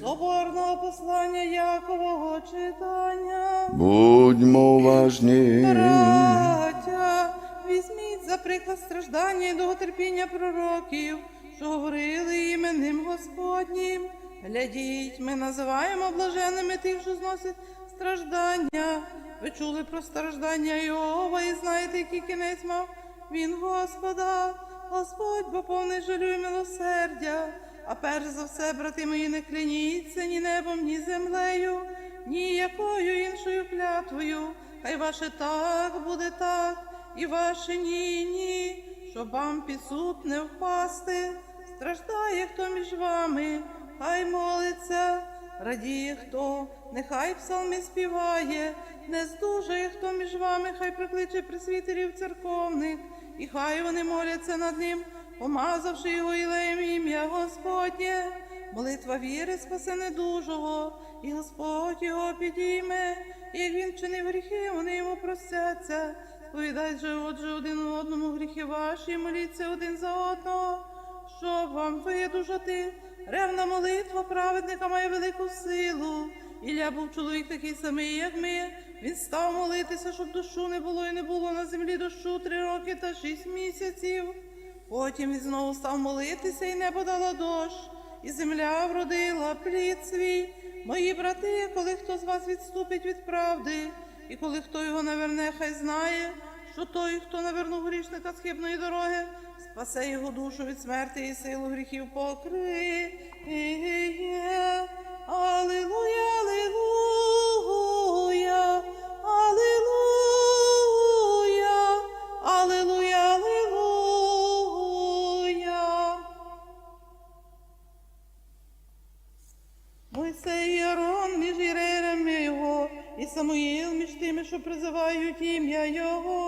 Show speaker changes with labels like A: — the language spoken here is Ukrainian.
A: Соборного послання Якового читання.
B: Будьмо уважні.
A: Браття, візьміть за приклад страждання і довготерпіння пророків, що говорили іменем Господнім. Глядіть, ми називаємо блаженними тих, що зносять страждання. Ви чули про страждання Йова і знаєте, який кінець мав він Господа. Господь, бо повний жалю і милосердя. А перш за все, брати мої, не кляніться ні небом, ні землею, ні якою іншою клятвою. Хай ваше так буде так, і ваше ні, ні, щоб вам під суд не впасти. Страждає хто між вами, хай молиться, радіє хто, нехай псалми співає, не здужає хто між вами, хай прикличе присвітерів церковних, і хай вони моляться над ним, помазавши його ілеєм ім'я Господнє. Молитва віри спасе недужого, і Господь його підійме, і як він вчинив гріхи, вони йому простяться. Сповідай же, отже, один одному гріхи ваші, моліться один за одного, щоб вам видужати. Ревна молитва праведника має велику силу. Ілля був чоловік такий самий, як ми. Він став молитися, щоб дощу не було і не було на землі дощу три роки та шість місяців. Потім він знову став молитися, і небо дало дощ, і земля вродила плід свій. Мої брати, коли хто з вас відступить від правди, і коли хто його наверне, хай знає, що той, хто навернув грішника з дороги, спасе його душу від смерти і силу гріхів покриє. Мойсей і Арон між ірерами його, і Самуїл між тими, що призивають ім'я Його.